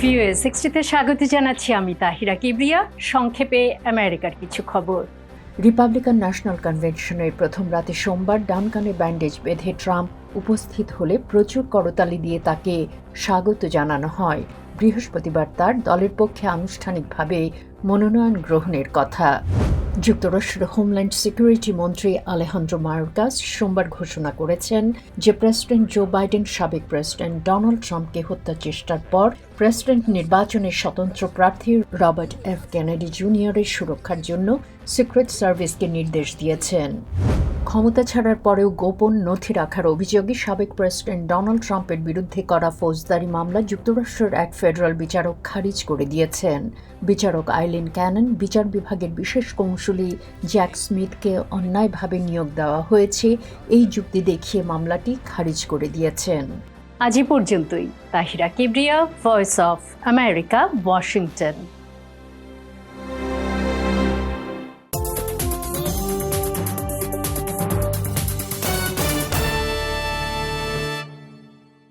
ভিউএ সিক্সটিতে স্বাগত জানাচ্ছি আমি তাহিরা কিবরিয়া। সংক্ষেপে আমেরিকার কিছু খবর। রিপাবলিকান ন্যাশনাল কনভেনশনের প্রথম রাতে সোমবার ডান কানে ব্যান্ডেজ বেঁধে ট্রাম্প উপস্থিত হলে প্রচুর করতালি দিয়ে তাকে স্বাগত জানানো হয়। বৃহস্পতিবার তার দলের পক্ষে আনুষ্ঠানিকভাবে মনোনয়ন গ্রহণের কথা। যুক্তরাষ্ট্রের হোমল্যান্ড সিকিউরিটি মন্ত্রী আলেহান্দ্র মায়োরকাস সোমবার ঘোষণা করেছেন যে প্রেসিডেন্ট জো বাইডেন, সাবেক প্রেসিডেন্ট ডোনাল্ড ট্রাম্পকে হত্যা চেষ্টার পর প্রেসিডেন্ট নির্বাচনে স্বতন্ত্র প্রার্থী রবার্ট এফ. কেনেডি জুনিয়রের সুরক্ষার জন্য সিক্রেট সার্ভিসকে নির্দেশ দিয়েছেন। ক্ষমতা ছাড়ার পরেও গোপন নথি রাখার অভিযোগে সাবেক প্রেসিডেন্ট ডোনাল্ড ট্রাম্পের বিরুদ্ধে করা ফৌজদারি মামলা যুক্তরাষ্ট্রের এক ফেডারেল বিচারক খারিজ করে দিয়েছেন। বিচারক আইলিন ক্যানন, বিচার বিভাগের বিশেষ কৌঁসুলি জ্যাক স্মিথকে অন্যায়ভাবে নিয়োগ দেওয়া হয়েছে। এই যুক্তি দেখিয়ে মামলাটি খারিজ করে দিয়েছেন। আজ পর্যন্তই। Tahira Kibria voice of America Washington